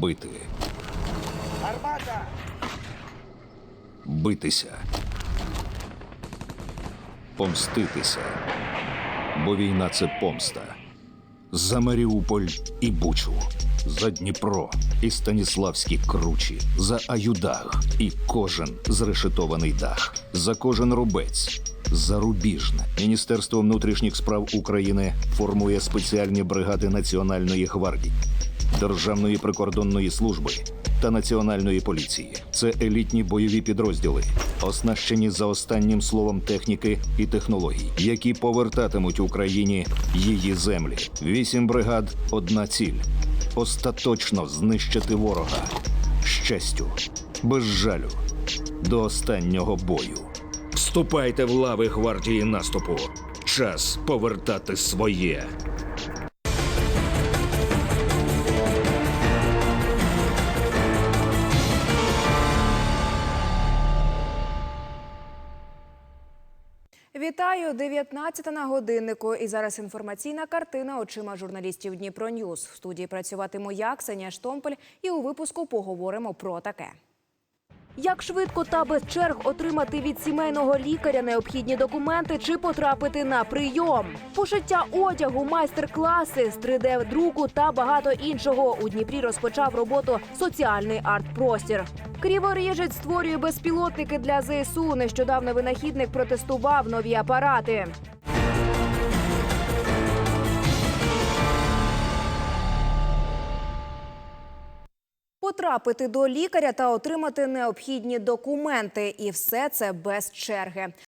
бити. Армата! битися, помститися. Бо війна це помста. За Маріуполь і Бучу, за Дніпро і Станіславські кручі, за Аюдаг і кожен зрешетований дах, за кожен рубець. За Рубіжне Міністерство внутрішніх справ України формує спеціальні бригади Національної гвардії, Державної прикордонної служби та Національної поліції. Це елітні бойові підрозділи, оснащені за останнім словом техніки і технологій, які повертатимуть Україні її землі. Вісім бригад, одна ціль остаточно знищити ворога щастю, без жалю, до останнього бою. Вступайте в лави гвардії наступу. Час повертати своє. Вітаю 19 на годиннику. І зараз інформаційна картина очима журналістів Дніпро Ньюс. В студії працюватиму я, Ксенія Штомпель, і у випуску поговоримо про таке. Як швидко та без черг отримати від сімейного лікаря необхідні документи чи потрапити на прийом? Пошиття одягу, майстер-класи з 3D-друку та багато іншого у Дніпрі розпочав роботу соціальний арт-простір. Криворіжець створює безпілотники для ЗСУ. Нещодавно винахідник протестував нові апарати. Потрапити до лікаря та отримати необхідні документи, і все це без черги.